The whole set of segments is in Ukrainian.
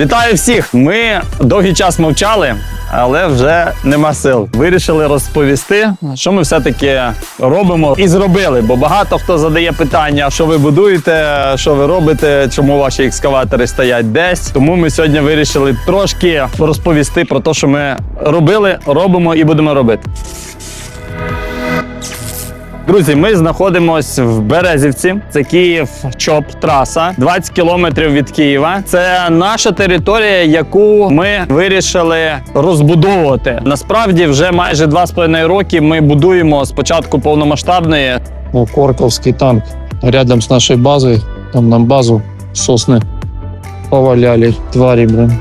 Вітаю всіх! Ми довгий час мовчали, але вже нема сил. Вирішили розповісти, що ми все-таки робимо і зробили. Бо багато хто задає питання, що ви будуєте, що ви робите, чому ваші екскаватори стоять десь. Тому ми сьогодні вирішили трошки розповісти про те, що ми робили, робимо і будемо робити. Друзі, ми знаходимося в Березівці. Це Київ чоп траса, 20 кілометрів від Києва. Це наша територія, яку ми вирішили розбудовувати. Насправді, вже майже два з половиною роки ми будуємо спочатку повномасштабної. Ну, Корковский танк рядом с нашей базой. Там нам базу сосны поваляли, твари, блин.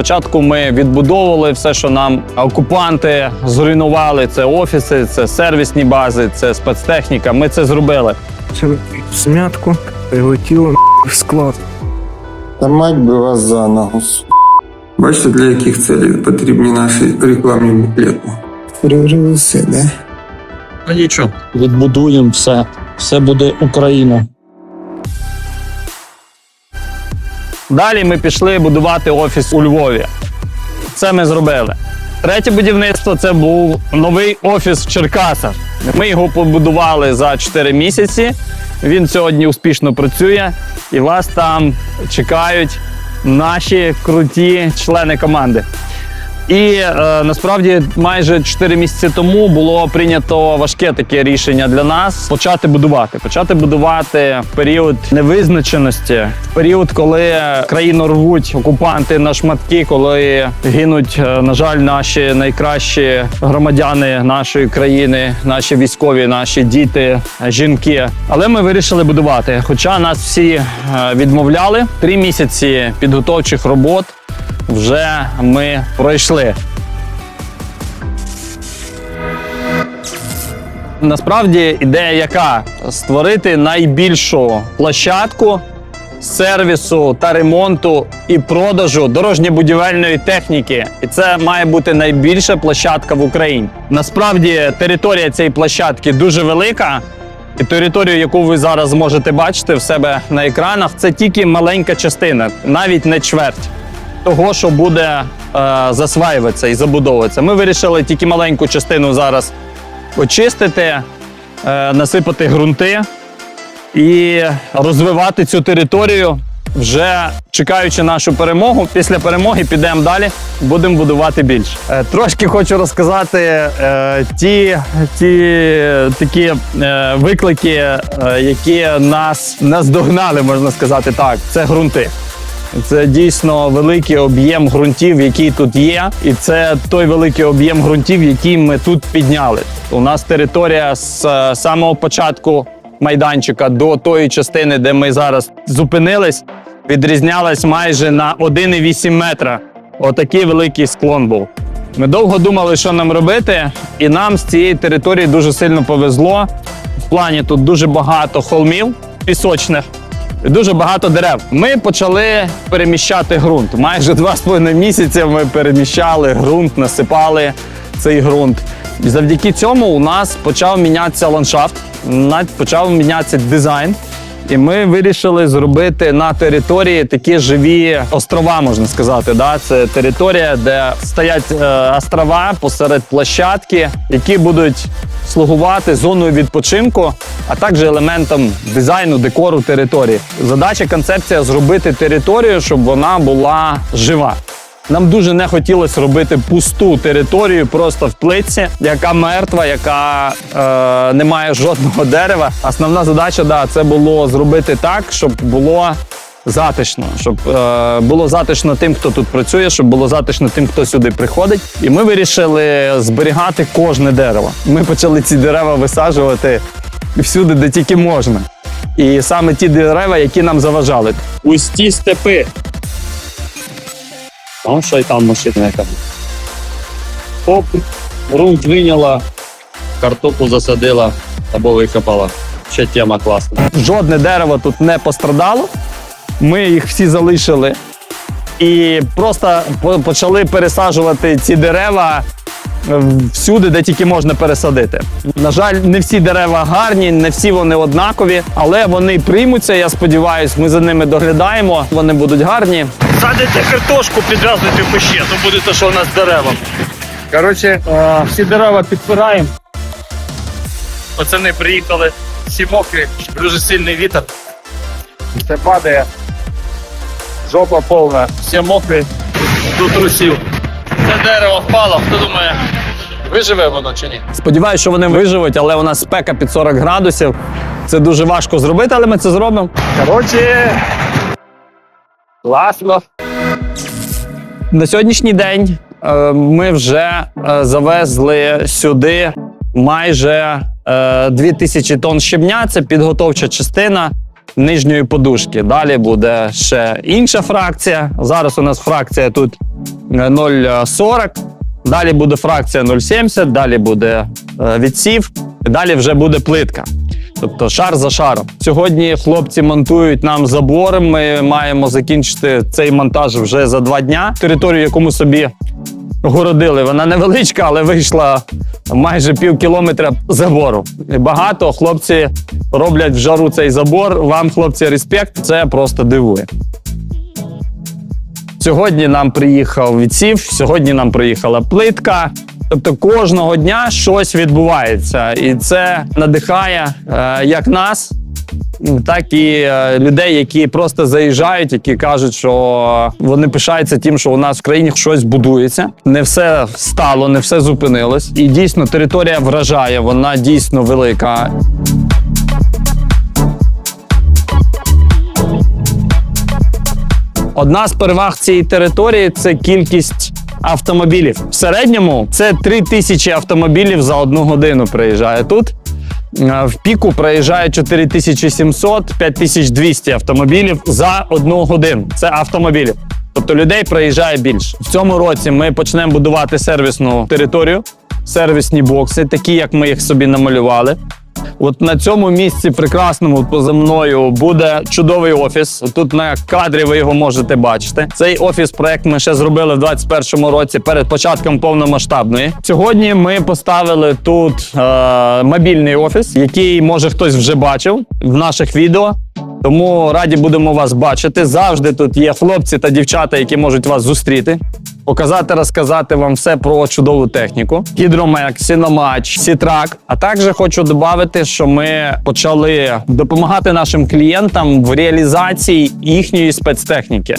Спочатку ми відбудовували все, що нам окупанти зруйнували. Це офіси, це сервісні бази, це спецтехніка. Ми це зробили. Це смятку прилетіло в склад. Та мать би вас за ногу. Бачите, для яких целей потрібні наші рекламні буклети. Все, да? А нічого. Відбудуємо все. Все буде Україна. Далі ми пішли будувати офіс у Львові. Це ми зробили. Третє будівництво це був новий офіс в Черкасах. Ми його побудували за 4 місяці. Він сьогодні успішно працює, і вас там чекають наші круті члени команди. І е, насправді майже 4 місяці тому було прийнято важке таке рішення для нас почати будувати. Почати будувати в період невизначеності, в період, коли країну рвуть окупанти на шматки, коли гинуть, е, на жаль, наші найкращі громадяни нашої країни, наші військові, наші діти, жінки. Але ми вирішили будувати. Хоча нас всі е, відмовляли, три місяці підготовчих робот вже ми пройшли. Насправді ідея яка? Створити найбільшу площадку сервісу та ремонту і продажу дорожньо-будівельної техніки. І це має бути найбільша площадка в Україні. Насправді територія цієї площадки дуже велика. І територію, яку ви зараз можете бачити в себе на екранах, це тільки маленька частина, навіть не чверть того, що буде е, засваюватися і забудовуватися. Ми вирішили тільки маленьку частину зараз очистити, е, насипати ґрунти і розвивати цю територію, вже чекаючи нашу перемогу. Після перемоги підемо далі, будемо будувати більше. Е, трошки хочу розказати е, ті, ті такі е, виклики, е, які нас наздогнали, можна сказати так. Це ґрунти. Це дійсно великий об'єм ґрунтів, який тут є, і це той великий об'єм ґрунтів, який ми тут підняли. У нас територія з е, самого початку майданчика до тої частини, де ми зараз зупинились, відрізнялась майже на 1,8 метра. Отакий великий склон був. Ми довго думали, що нам робити, і нам з цієї території дуже сильно повезло. В плані тут дуже багато холмів пісочних. Дуже багато дерев. Ми почали переміщати ґрунт. Майже два з половиною місяця ми переміщали ґрунт, насипали цей ґрунт. І завдяки цьому у нас почав мінятися ландшафт, почав мінятися дизайн. І ми вирішили зробити на території такі живі острова, можна сказати. Да? Це територія, де стоять е, острова посеред площадки, які будуть слугувати зоною відпочинку, а також елементом дизайну, декору території. Задача, концепція зробити територію, щоб вона була жива. Нам дуже не хотілося робити пусту територію просто в плитці, яка мертва, яка е, не має жодного дерева. Основна задача да, це було зробити так, щоб було затишно, щоб е, було затишно тим, хто тут працює, щоб було затишно тим, хто сюди приходить. І ми вирішили зберігати кожне дерево. Ми почали ці дерева висаджувати всюди, де тільки можна. І саме ті дерева, які нам заважали. Усті степи. Там що й там машина яка. Оп, ґрунт виняла, картоплю засадила або викопала. Ще тема класна. Жодне дерево тут не пострадало. Ми їх всі залишили і просто почали пересаджувати ці дерева е, всюди, де тільки можна пересадити. На жаль, не всі дерева гарні, не всі вони однакові, але вони приймуться. Я сподіваюся, ми за ними доглядаємо. Вони будуть гарні. Садите картошку, підв'язуйте кущі, то буде те, що у нас з деревом. Коротше, е, всі дерева підпираємо. Пацани приїхали, всі мокрі, дуже сильний вітер. Все падає. Жопа повна, всі мокрі, до трусів. Це дерево впало, хто думає, виживе воно чи ні? Сподіваюся, що вони виживуть, але у нас спека під 40 градусів. Це дуже важко зробити, але ми це зробимо. Коротше, класно. На сьогоднішній день е, ми вже е, завезли сюди майже е, 2000 тонн щебня. Це підготовча частина нижньої подушки. Далі буде ще інша фракція. Зараз у нас фракція тут е, 0,40. Далі буде фракція 0,70, далі буде е, відсів, далі вже буде плитка. Тобто шар за шаром. Сьогодні хлопці монтують нам забори. Ми маємо закінчити цей монтаж вже за два дня. Територію, яку ми собі городили, вона невеличка, але вийшла майже пів кілометра забору. Багато хлопці роблять в жару цей забор. Вам, хлопці, респект. Це просто дивує. Сьогодні нам приїхав відсів, сьогодні нам приїхала плитка. Тобто кожного дня щось відбувається, і це надихає е, як нас, так і е, людей, які просто заїжджають, які кажуть, що вони пишаються тим, що у нас в країні щось будується. Не все стало, не все зупинилось. І дійсно територія вражає, вона дійсно велика. Одна з переваг цієї території це кількість автомобілів. В середньому це 3 тисячі автомобілів за одну годину приїжджає тут. В піку проїжджає 4700-5200 автомобілів за одну годину. Це автомобілі. Тобто людей проїжджає більше. В цьому році ми почнемо будувати сервісну територію, сервісні бокси, такі як ми їх собі намалювали. От на цьому місці прекрасному поза мною буде чудовий офіс. Тут на кадрі ви його можете бачити. Цей офіс проект ми ще зробили в 2021 році перед початком повномасштабної. Сьогодні ми поставили тут е, мобільний офіс, який може хтось вже бачив в наших відео. Тому раді будемо вас бачити. Завжди тут є хлопці та дівчата, які можуть вас зустріти. Показати, розказати вам все про чудову техніку: Гідромек, Сіномач, Сітрак. А також хочу додати, що ми почали допомагати нашим клієнтам в реалізації їхньої спецтехніки.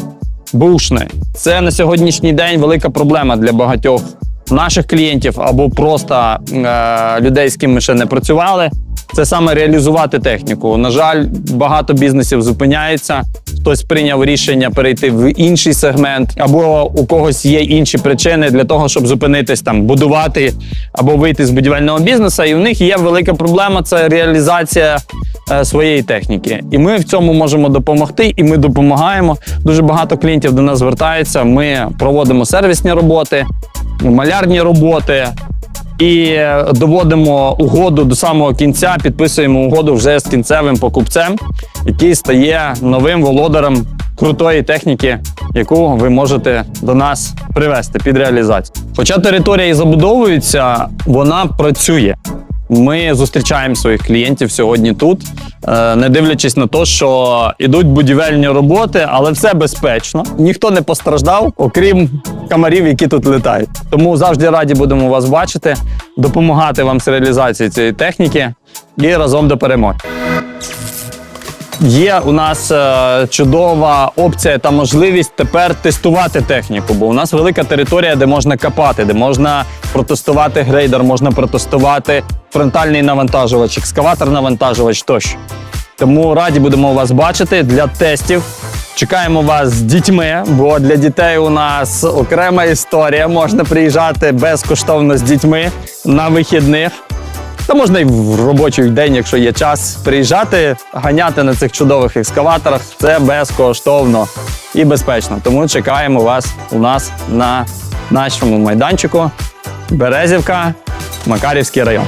Бушни. Це на сьогоднішній день велика проблема для багатьох наших клієнтів або просто е, людей, з ким ми ще не працювали. Це саме реалізувати техніку. На жаль, багато бізнесів зупиняється. Хтось прийняв рішення перейти в інший сегмент, або у когось є інші причини для того, щоб зупинитись там, будувати або вийти з будівельного бізнесу. І в них є велика проблема це реалізація е, своєї техніки. І ми в цьому можемо допомогти, і ми допомагаємо. Дуже багато клієнтів до нас звертаються. Ми проводимо сервісні роботи, малярні роботи. І доводимо угоду до самого кінця, підписуємо угоду вже з кінцевим покупцем, який стає новим володарем крутої техніки, яку ви можете до нас привезти під реалізацію. Хоча територія і забудовується, вона працює. Ми зустрічаємо своїх клієнтів сьогодні тут, е, не дивлячись на те, що ідуть будівельні роботи, але все безпечно. Ніхто не постраждав, окрім комарів, які тут літають. Тому завжди раді будемо вас бачити, допомагати вам з реалізацією цієї техніки і разом до перемоги. Є у нас е, чудова опція та можливість тепер тестувати техніку, бо у нас велика територія, де можна копати, де можна протестувати грейдер, можна протестувати фронтальний навантажувач, екскаватор навантажувач тощо. Тому раді будемо вас бачити для тестів. Чекаємо вас з дітьми, бо для дітей у нас окрема історія. Можна приїжджати безкоштовно з дітьми на вихідних. Та можна і в робочий день, якщо є час, приїжджати, ганяти на цих чудових екскаваторах. Це безкоштовно і безпечно. Тому чекаємо вас у нас на нашому майданчику Березівка, Макарівський район.